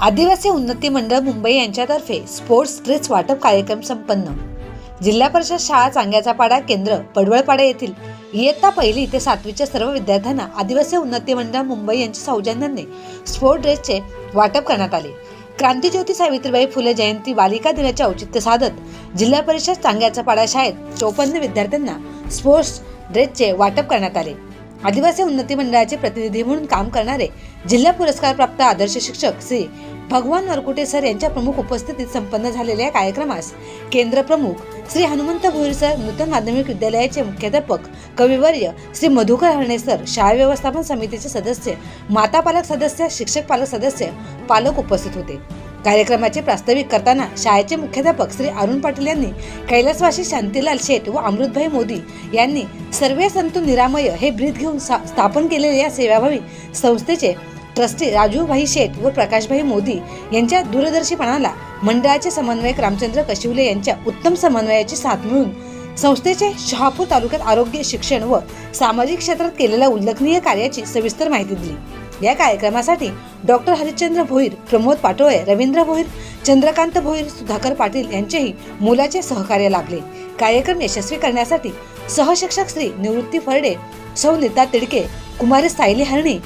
आदिवासी उन्नती मंडळ मुंबई यांच्यातर्फे स्पोर्ट्स ड्रेस वाटप कार्यक्रम संपन्न. जिल्हा परिषद शाळा चांग्याचा पाडा केंद्र पडवळपाडा येथील इयत्ता पहिली ते सातवीच्या सर्व विद्यार्थ्यांना आदिवासी उन्नती मंडळ मुंबई यांच्या सौजन्याने स्पोर्ट ड्रेसचे वाटप करण्यात आले. क्रांतीज्योती सावित्रीबाई फुले जयंती बालिका दिनाचे औचित्य साधत जिल्हा परिषद चांग्याचा पाडा शाळेत चौपन्न विद्यार्थ्यांना स्पोर्ट्स ड्रेसचे वाटप करण्यात आले. आदिवासी उन्नती मंडळाचे प्रतिनिधी म्हणून काम करणारे जिल्हा पुरस्कार प्राप्त आदर्श शिक्षक श्री भगवान वरकुटे सर यांच्या प्रमुख उपस्थितीत संपन्न झालेल्या या कार्यक्रमास केंद्र प्रमुख श्री हनुमंत भोईर सर नूतन माध्यमिक विद्यालयाचे मुख्याध्यापक कविवर्य श्री मधुकर हरणे सर शाळा व्यवस्थापन समितीचे सदस्य माता पालक सदस्य शिक्षक पालक सदस्य पालक उपस्थित होते. कार्यक्रमाचे प्रास्ताविक करताना शाळेचे मुख्याध्यापक श्री अरुण पाटील यांनी कैलासवासी शांतीलाल शेठ व अमृतभाई मोदी यांनी सर्वे संतू निरामय हे ब्रीद घेऊन स्थापन केलेल्या या सेवाभावी संस्थेचे ट्रस्टी राजूभाई शेठ व प्रकाशभाई मोदी यांच्या दूरदर्शीपणाला मंडळाचे समन्वयक रामचंद्र कशिवले यांच्या उत्तम समन्वयाची साथ मिळून संस्थेचे शहापूर तालुक्यात आरोग्य शिक्षण व सामाजिक क्षेत्रात केलेल्या उल्लेखनीय कार्याची सविस्तर माहिती दिली. या कार्यक्रमासाठी डॉक्टर हरिश्चंद्र भोईर प्रमोद पाटोळे रवींद्र भोईर चंद्रकांत भोईर सुधाकर पाटील यांचेही मोलाचे सहकार्य लाभले. कार्यक्रम यशस्वी करण्यासाठी सहशिक्षक श्री निवृत्ती फरडे सौ नीता तिडके कुमारी सायली हरणे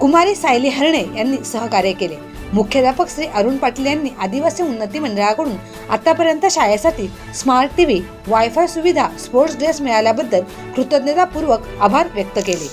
कुमारी सायली हरणे यांनी सहकार्य केले. मुख्याध्यापक श्री अरुण पाटील यांनी आदिवासी उन्नती मंडळाकडून आतापर्यंत शाळेसाठी स्मार्ट टीव्ही वायफाय सुविधा स्पोर्ट्स ड्रेस मिळाल्याबद्दल कृतज्ञतापूर्वक आभार व्यक्त केले.